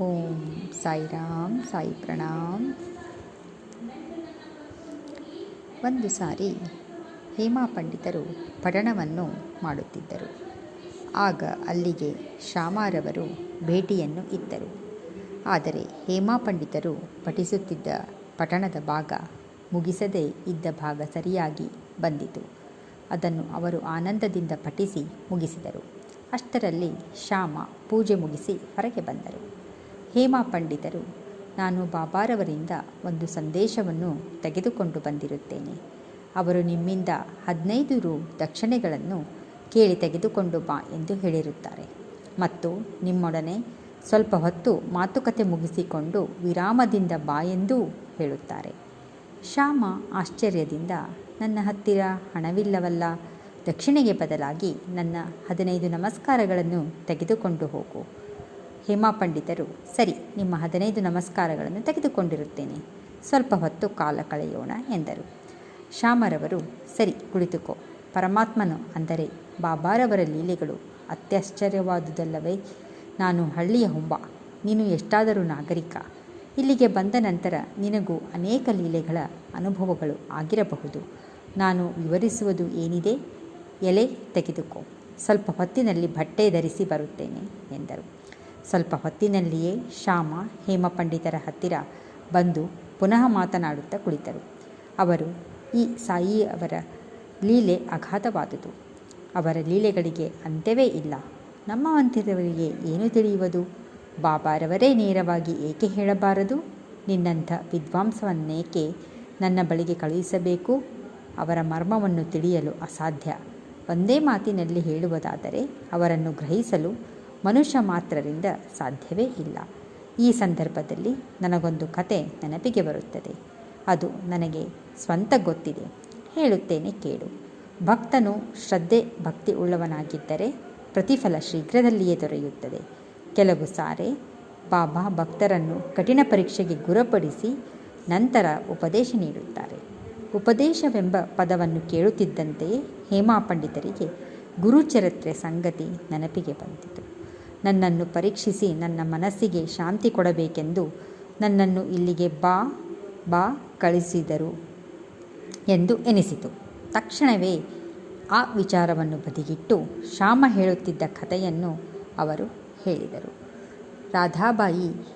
ಓಂ ಸಾಯಿರಾಮ್ ಸಾಯಿ ಪ್ರಣಾಮ್. ಒಂದು ಸಾರಿ ಹೇಮಾ ಪಂಡಿತರು ಪಠಣವನ್ನು ಮಾಡುತ್ತಿದ್ದರು. ಆಗ ಅಲ್ಲಿಗೆ ಶ್ಯಾಮಾರವರು ಭೇಟಿಯನ್ನು ಇದ್ದರು. ಆದರೆ ಹೇಮಾ ಪಂಡಿತರು ಪಠಿಸುತ್ತಿದ್ದ ಪಠಣದ ಭಾಗ ಮುಗಿಸದೇ ಇದ್ದ ಭಾಗ ಸರಿಯಾಗಿ ಬಂದಿತು. ಅದನ್ನು ಅವರು ಆನಂದದಿಂದ ಪಠಿಸಿ ಮುಗಿಸಿದರು. ಅಷ್ಟರಲ್ಲಿ ಶ್ಯಾಮ ಪೂಜೆ ಮುಗಿಸಿ ಹೊರಗೆ ಬಂದರು. ಹೇಮಾ ಪಂಡಿತರು, ನಾನು ಬಾಬಾರವರಿಂದ ಒಂದು ಸಂದೇಶವನ್ನು ತೆಗೆದುಕೊಂಡು ಬಂದಿರುತ್ತೇನೆ. ಅವರು ನಿಮ್ಮಿಂದ ಹದಿನೈದು ರು ದಕ್ಷಿಣೆಗಳನ್ನು ಕೇಳಿ ತೆಗೆದುಕೊಂಡು ಬಾ ಎಂದು ಹೇಳಿರುತ್ತಾರೆ. ಮತ್ತು ನಿಮ್ಮೊಡನೆ ಸ್ವಲ್ಪ ಹೊತ್ತು ಮಾತುಕತೆ ಮುಗಿಸಿಕೊಂಡು ವಿರಾಮದಿಂದ ಬಾ ಎಂದೂ ಹೇಳುತ್ತಾರೆ. ಶ್ಯಾಮ ಆಶ್ಚರ್ಯದಿಂದ, ನನ್ನ ಹತ್ತಿರ ಹಣವಿಲ್ಲವಲ್ಲ, ದಕ್ಷಿಣೆಗೆ ಬದಲಾಗಿ ನನ್ನ ಹದಿನೈದು ನಮಸ್ಕಾರಗಳನ್ನು ತೆಗೆದುಕೊಂಡು ಹೋಗು. ಹೇಮಾ ಪಂಡಿತರು. ಸರಿ, ನಿಮ್ಮ ಹದಿನೈದು ನಮಸ್ಕಾರಗಳನ್ನು ತೆಗೆದುಕೊಂಡಿರುತ್ತೇನೆ. ಸ್ವಲ್ಪ ಹೊತ್ತು ಕಾಲ ಕಳೆಯೋಣ ಎಂದರು. ಶ್ಯಾಮರವರು, ಸರಿ, ಕುಳಿತುಕೋ. ಪರಮಾತ್ಮನು ಅಂದರೆ ಬಾಬಾರವರ ಲೀಲೆಗಳು ಅತ್ಯಾಶ್ಚರ್ಯವಾದುದಲ್ಲವೇ? ನಾನು ಹಳ್ಳಿಯ ಹುಂಬ. ನೀನು ಎಷ್ಟಾದರೂ ನಾಗರಿಕ. ಇಲ್ಲಿಗೆ ಬಂದ ನಂತರ ನಿನಗೂ ಅನೇಕ ಲೀಲೆಗಳ ಅನುಭವಗಳು ಆಗಿರಬಹುದು. ನಾನು ವಿವರಿಸುವುದು ಏನಿದೆ? ಎಲೆ ತೆಗೆದುಕೋ. ಸ್ವಲ್ಪ ಹೊತ್ತಿನಲ್ಲಿ ಬಟ್ಟೆ ಧರಿಸಿ ಬರುತ್ತೇನೆ ಎಂದರು. ಸ್ವಲ್ಪ ಹೊತ್ತಿನಲ್ಲಿಯೇ ಶ್ಯಾಮ ಹೇಮಪಂಡಿತರ ಹತ್ತಿರ ಬಂದು ಪುನಃ ಮಾತನಾಡುತ್ತಾ ಕುಳಿತರು. ಅವರು ಈ ಸಾಯಿ ಅವರ ಲೀಲೆ ಅಗಾಧವಾದುದು ಅವರ ಲೀಲೆಗಳಿಗೆ ಅಂತ್ಯವೇ ಇಲ್ಲ. ನಮ್ಮವಂತಿರವರಿಗೆ ಏನು ತಿಳಿಯುವುದು? ಬಾಬಾರವರೇ ನೇರವಾಗಿ ಏಕೆ ಹೇಳಬಾರದು? ನಿನ್ನಂಥ ವಿದ್ವಾಂಸವನ್ನೇಕೆ ನನ್ನ ಬಳಿಗೆ ಕಳುಹಿಸಬೇಕು? ಅವರ ಮರ್ಮವನ್ನು ತಿಳಿಯಲು ಅಸಾಧ್ಯ. ಒಂದೇ ಮಾತಿನಲ್ಲಿ ಹೇಳುವುದಾದರೆ ಅವರನ್ನು ಗ್ರಹಿಸಲು ಮನುಷ್ಯ ಮಾತ್ರರಿಂದ ಸಾಧ್ಯವೇ ಇಲ್ಲ. ಈ ಸಂದರ್ಭದಲ್ಲಿ ನನಗೊಂದು ಕತೆ ನೆನಪಿಗೆ ಬರುತ್ತದೆ. ಅದು ನನಗೆ ಸ್ವಂತ ಗೊತ್ತಿದೆ. ಹೇಳುತ್ತೇನೆ ಕೇಳು. ಭಕ್ತನು ಶ್ರದ್ಧೆ, ಭಕ್ತಿ ಉಳ್ಳವನಾಗಿದ್ದರೆ ಪ್ರತಿಫಲ ಶೀಘ್ರದಲ್ಲಿಯೇ ದೊರೆಯುತ್ತದೆ. ಕೆಲವು ಸಾರೆ ಬಾಬಾ ಭಕ್ತರನ್ನು ಕಠಿಣ ಪರೀಕ್ಷೆಗೆ ಗುರಪಡಿಸಿ ನಂತರ ಉಪದೇಶ ನೀಡುತ್ತಾರೆ. ಉಪದೇಶವೆಂಬ ಪದವನ್ನು ಕೇಳುತ್ತಿದ್ದಂತೆಯೇ ಹೇಮಾ ಪಂಡಿತರಿಗೆ ಗುರುಚರಿತ್ರೆ ಸಂಗತಿ ನೆನಪಿಗೆ ಬಂದಿತು. ನನ್ನನ್ನು ಪರೀಕ್ಷಿಸಿ ನನ್ನ ಮನಸ್ಸಿಗೆ ಶಾಂತಿ ಕೊಡಬೇಕೆಂದು ನನ್ನನ್ನು ಇಲ್ಲಿಗೆ ಬಾ ಬಾ ಕಳಿಸಿದರು ಎಂದು ಎನಿಸಿತು. ತಕ್ಷಣವೇ ಆ ವಿಚಾರವನ್ನು ಬದಿಗಿಟ್ಟು ಶ್ಯಾಮ ಹೇಳುತ್ತಿದ್ದ ಕಥೆಯನ್ನು ಅವರು ಹೇಳಿದರು. ರಾಧಾಬಾಯಿ